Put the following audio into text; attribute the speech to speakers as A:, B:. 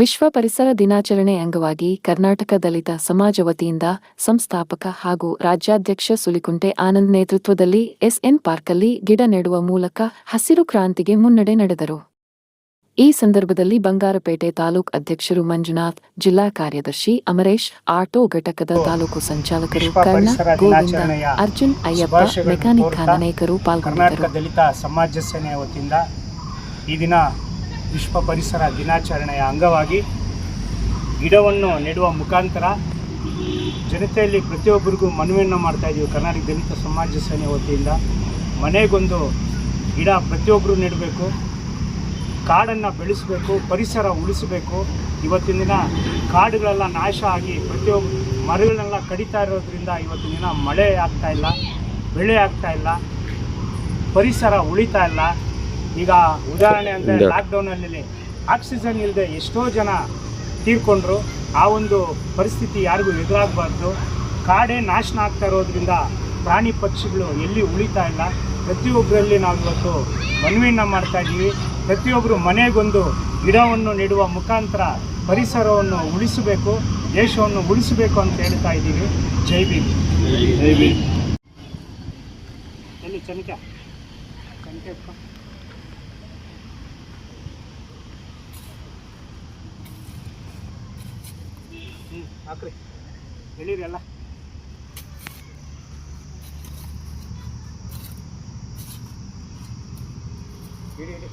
A: ವಿಶ್ವ ಪರಿಸರ ದಿನಾಚರಣೆ ಅಂಗವಾಗಿ ಕರ್ನಾಟಕ ದಲಿತ ಸಮಾಜ ವತಿಯಿಂದ ಸಂಸ್ಥಾಪಕ ಹಾಗೂ ರಾಜ್ಯಾಧ್ಯಕ್ಷ ಸುಲಿಕುಂಟೆ ಆನಂದ್ ನೇತೃತ್ವದಲ್ಲಿ ಎಸ್ಎನ್ ಪಾರ್ಕಲ್ಲಿ ಗಿಡ ನೆಡುವ ಮೂಲಕ ಹಸಿರು ಕ್ರಾಂತಿಗೆ ಮುನ್ನಡೆ ನಡೆದರು. ಈ ಸಂದರ್ಭದಲ್ಲಿ ಬಂಗಾರಪೇಟೆ ತಾಲೂಕ್ ಅಧ್ಯಕ್ಷರು ಮಂಜುನಾಥ್ ಜಿಲ್ಲಾ ಕಾರ್ಯದರ್ಶಿ ಅಮರೇಶ್ ಆಟೋ ಘಟಕದ ತಾಲೂಕು ಸಂಚಾಲಕರು ಕರ್ಣ ಗೋವಿಂದ ಅರ್ಜುನ್ ಅಯ್ಯಪ್ಪ ಮೆಕ್ಯಾನಿಕ್ ಅನೇಕರು ಪಾಲ್ಗೊಂಡಿದ್ದರು.
B: ಕರ್ನಾಟಕ ದಲಿತ ಸಮಾಜ ಸೇನೆಯ ವತಿಯಿಂದ ಈ ದಿನ ವಿಶ್ವ ಪರಿಸರ ದಿನಾಚರಣೆಯ ಅಂಗವಾಗಿ ಗಿಡವನ್ನು ನೆಡುವ ಮುಖಾಂತರ ಜನತೆಯಲ್ಲಿ ಪ್ರತಿಯೊಬ್ಬರಿಗೂ ಮನವಿಯನ್ನು ಮಾಡ್ತಾ ಇದ್ದೀವಿ ಕರ್ನಾಟಕ ದಲಿತ ಸಮಾಜ ಸೇನೆ ವತಿಯಿಂದ ಮನೆಗೊಂದು ಗಿಡ ಪ್ರತಿಯೊಬ್ಬರು ನೆಡಬೇಕು, ಕಾಡನ್ನು ಬೆಳೆಸಬೇಕು, ಪರಿಸರ ಉಳಿಸಬೇಕು. ಇವತ್ತಿನ ದಿನ ಕಾಡುಗಳೆಲ್ಲ ನಾಶ ಆಗಿ ಪ್ರತಿಯೊಬ್ಬ ಮರಗಳನ್ನೆಲ್ಲ ಕಡಿತಾ ಇರೋದ್ರಿಂದ ಇವತ್ತಿನ ದಿನ ಮಳೆ ಆಗ್ತಾ ಇಲ್ಲ, ಬೆಳೆ ಆಗ್ತಾ ಇಲ್ಲ, ಪರಿಸರ ಉಳಿತಾ ಇಲ್ಲ. ಈಗ ಉದಾಹರಣೆ ಅಂದರೆ ಲಾಕ್ಡೌನಲ್ಲಿ ಆಕ್ಸಿಜನ್ ಇಲ್ಲದೆ ಎಷ್ಟೋ ಜನ ತೀರ್ಕೊಂಡ್ರು. ಆ ಒಂದು ಪರಿಸ್ಥಿತಿ ಯಾರಿಗೂ ಎದುರಾಗಬಾರ್ದು. ಕಾಡೇ ನಾಶನ ಆಗ್ತಾ ಇರೋದ್ರಿಂದ ಪ್ರಾಣಿ ಪಕ್ಷಿಗಳು ಎಲ್ಲಿ ಉಳಿತಾ ಇಲ್ಲ. ಪ್ರತಿಯೊಬ್ಬರಲ್ಲಿ ನಾವು ಇವತ್ತು ಮನವಿಯನ್ನು ಮಾಡ್ತಾ ಇದ್ದೀವಿ. ಪ್ರತಿಯೊಬ್ಬರು ಮನೆಗೊಂದು ಗಿಡವನ್ನು ನೆಡುವ ಮುಖಾಂತರ ಪರಿಸರವನ್ನು ಉಳಿಸಬೇಕು ದೇಶವನ್ನು ಉಳಿಸಬೇಕು ಅಂತ ಹೇಳ್ತಾ ಇದ್ದೀವಿ. ಜೈ ಭೀಮ್. ಎಲ್ಲಿ ಚನಿಕ ಚನಿಕೆ ಹ್ಞೂ ಹಾಕ್ರಿ ಹೇಳಿರಿ ಎಲ್ಲ ಇಡಿ ಇಡಿ